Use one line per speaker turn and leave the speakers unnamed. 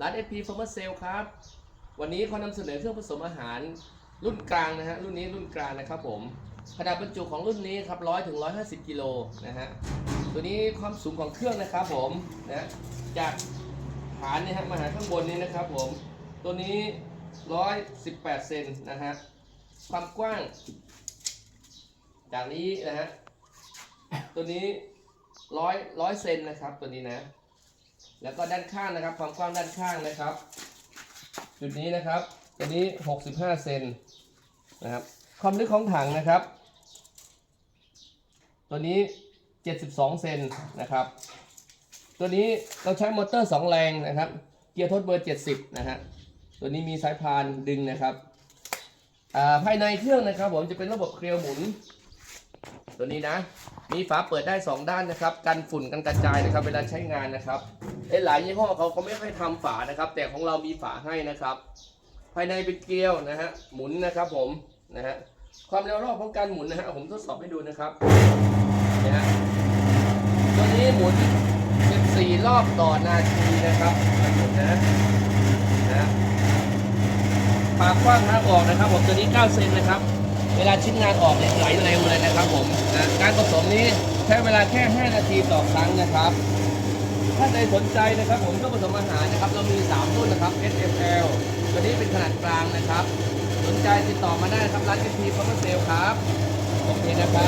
ร้าน SP Farmer Sale ครับ วันนี้ขานำเสนอเครื่องผสมอาหารรุ่นกลางนะฮะ รุ่นนี้รุ่นกลางนะครับผม ขนาดบรรจุของรุ่นนี้ครับ100ถึง150กิโลนะฮะ ตัวนี้ความสูงของเครื่องนะครับผมนะจากฐานเนี่ยฮะมาหาข้างบนนี้นะครับผม ตัวนี้118เซนนะฮะ ความกว้าง จากนี้นะฮะ ตัวนี้ร้อยร้อยเซนนะครับตัวนี้นะ แล้วก็ด้านข้างนะครับ ความกว้างด้านข้างนะครับ จุดนี้นะครับตัวนี้ 65 เซนนะครับ ความลึกของถังนะครับ ตัวนี้ 72 เซนนะครับ ตัวนี้เราใช้มอเตอร์ 2 แรงนะครับ เกียร์ทดเบอร์ 70 นะฮะ ตัวนี้มีสายพานดึงนะครับภายในเครื่องนะครับ ผมจะเป็นระบบเคลียวหมุน ตัวนี้นะ มีฝาเปิดได้ 2 ด้านนะครับ กันฝุ่นกันกระจายนะครับ เวลาใช้งานนะครับเอ้หลายยี่ห้อเขาเขาไม่ค่อยทำฝานะครับ แต่ของเรามีฝาให้นะครับ ภายในเป็นเกลียวนะฮะหมุนนะครับผมนะฮะความเร็วรอบของการหมุนนะฮะผมทดสอบให้ดูนะครับนะฮะตัวนี้หมุน 14 รอบต่อนาทีนะครับหมุนนะนะปากกว้างทางออกนะครับผมตัวนี้ 9 เซนนะครับ เวลาชิ้นงานออกเนี่ยไหลเร็วเลยนะครับผมนะการผสมนี้ใช้เวลาแค่ 5 นาทีต่อครั้งนะครับ ถ้าใครสนใจนะครับผมก็ผสมอาหารนะครับเรามี 3 รุ่นนะครับ S F L ตัวนี้เป็นขนาดกลางนะครับ สนใจติดต่อมาได้นะครับร้านเอทีพาวเวอร์เซลครับโอเคนะครับ